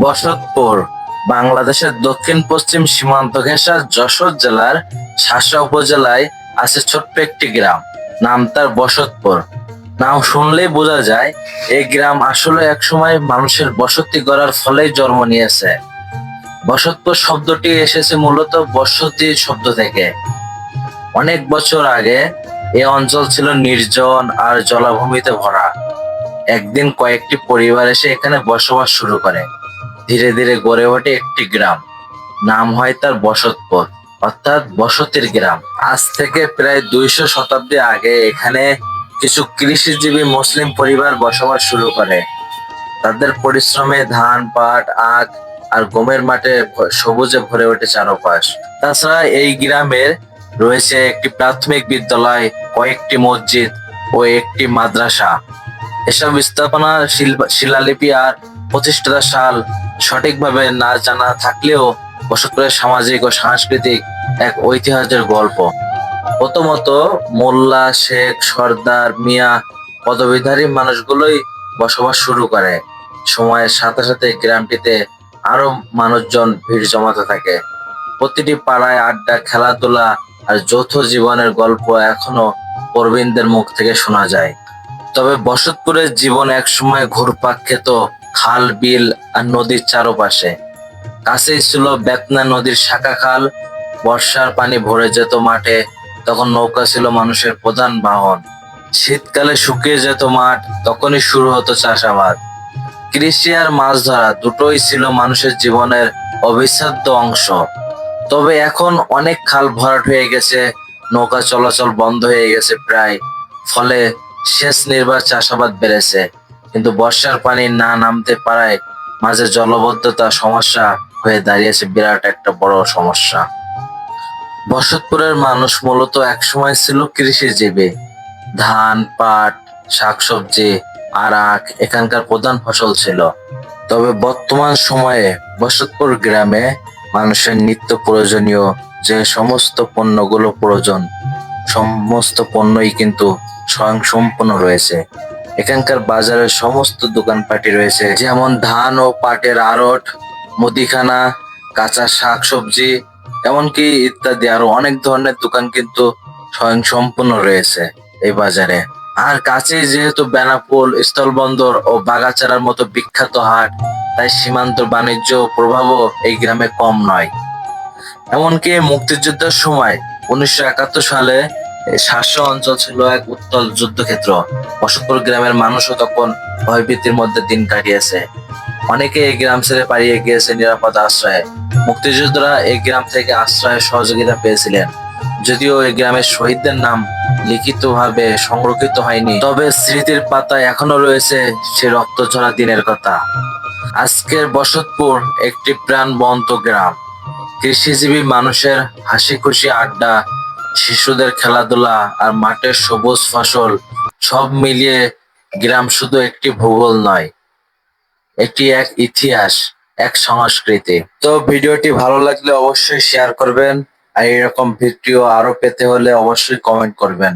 বসতপুর বাংলাদেশের দক্ষিণ পশ্চিম সীমান্ত ঘেঁষা যশোর জেলার শাসা উপজেলায় আছে ছোট্ট একটি গ্রাম। নাম তার বসতপুর। নাম শুনলেই বোঝা যায়, এই গ্রাম আসলে একসময় মানুষের বসতি গড়ার ফলেই জন্ম নিয়েছে। বসতপুর শব্দটি এসেছে মূলত বসতি শব্দ থেকে। অনেক বছর আগে এই অঞ্চল ছিল নির্জন আর জলাভূমিতে ভরা। একদিন কয়েকটি পরিবার এসে এখানে বসবাস শুরু করে। ধীরে ধীরে গড়ে ওঠে একটি গ্রাম। নাম হয় তার বসতপুর, অর্থাৎ বসতির গ্রাম। আজ থেকে প্রায় দুইশো শতাব্দী আগে এখানে কিছু কৃষিজীবী মুসলিম পরিবার বসবাস শুরু করে। তাদের পরিশ্রমে ধান, পাট, আখ আর গমের মাঠে সবুজে ভরে ওঠে চারপাশ। তাছাড়া এই গ্রামের রয়েছে একটি প্রাথমিক বিদ্যালয়, কয়েকটি মসজিদ ও একটি মাদ্রাসা। এসব স্থাপনা শিল- শিলালিপি আর প্রতিষ্ঠাতা সাল সঠিকভাবে না জানা থাকলেও বসতপুরের সামাজিক ও সাংস্কৃতিক এক ঐতিহাসের গল্প। প্রথমত মোল্লা, শেখ, সর্দার, মিয়া পদবীধারী মানুষগুলোই বসবাস শুরু করে। সময়ের সাথে সাথে গ্রামটিতে আরও মানুষজন ভিড় জমাতে থাকে। প্রতিটি পাড়ায় আড্ডা, খেলাধুলা আর যৌথ জীবনের গল্প এখনও প্রবীণদের মুখ থেকে শোনা যায়। তবে বসতপুরের জীবন একসময় ঘুরপাক খেত খাল, বিল আর নদীর চারপাশে। কাছেই ছিল বেতনা নদীর শাখা খাল। বর্ষার পানি ভরে যেত মাঠে, তখন নৌকা ছিল মানুষের প্রধান বাহন। শীতকালে শুকিয়ে যেত মাঠ, তখনই শুরু হতো চাষাবাদ। কৃষি আর মাছ ধরা দুটোই ছিল মানুষের জীবনের অবিচ্ছেদ্য অংশ। তবে এখন অনেক খাল ভরাট হয়ে গেছে, নৌকা চলাচল বন্ধ হয়ে গেছে প্রায়। ফলে সেচ নির্ভর চাষাবাদ বেড়েছে, কিন্তু বর্ষার পানি না নামতে পারায় মাঝে জলবদ্ধতা সমস্যা হয়ে দাঁড়িয়েছে বিরাট একটা বড় সমস্যা। বসতপুরের মানুষ মূলত একসময় ছিল কৃষিজীবী। ধান, পাট, শাকসবজি আর আখ এখানকার প্রধান ফসল ছিল। তবে বর্তমান সময়ে বসতপুর গ্রামে মানুষের নিত্য প্রয়োজনীয় যে সমস্ত পণ্যগুলো প্রয়োজন সমস্ত পণ্যই কিন্তু স্বয়ংসম্পূর্ণ রয়েছে। এখানকার বাজারে সমস্ত দোকানপাটি রয়েছে, যেমন ধান ও পাটের আড়ট, মুদিখানা, কাঁচা শাকসবজি, এমনকি ইত্যাদি আরও অনেক ধরনের দোকান কিন্তু স্বয়ংসম্পূর্ণ রয়েছে এই বাজারে। আর কাছেই যেহেতু বেনাপোল, স্থলবন্দর ও বাগাচারার মতো বিখ্যাত হাট, তাই সীমান্ত বাণিজ্য প্রভাবও এই গ্রামে কম নয়। এমনকি মুক্তিযুদ্ধের সময় উনিশশো একাত্তর সালে শাসক অঞ্চল ছিল এক উত্তল যুদ্ধক্ষেত্র। বসতপুর গ্রামের মানুষও তখন ভয়ভীতির মধ্যে দিন কাটিয়েছে। অনেকে এই গ্রাম ছেড়ে পালিয়ে গিয়েছে নিরাপদ আশ্রয়ে। মুক্তিযোদ্ধারা এই গ্রাম থেকে আশ্রয়ের সহযোগিতা পেয়েছিলেন। যদিও এই গ্রামের শহীদদের নাম লিখিতভাবে সংরক্ষিত হয়নি, তবে স্মৃতির পাতায় এখনও রয়েছে সে রক্ত ঝরা দিনের কথা। আজকের বসতপুর একটি প্রাণবন্ত গ্রাম। কৃষিজীবী মানুষের হাসি খুশি আড্ডা, শিশুদের খেলাধুলা আর মাঠের সবুজ ফসল সব মিলিয়ে গ্রাম শুধু একটি ভূগোল নয় এটি এক ইতিহাস, এক সংস্কৃতি। তো ভিডিওটি ভালো লাগলে অবশ্যই শেয়ার করবেন আর এরকম ভিডিও আরও পেতে হলে অবশ্যই কমেন্ট করবেন।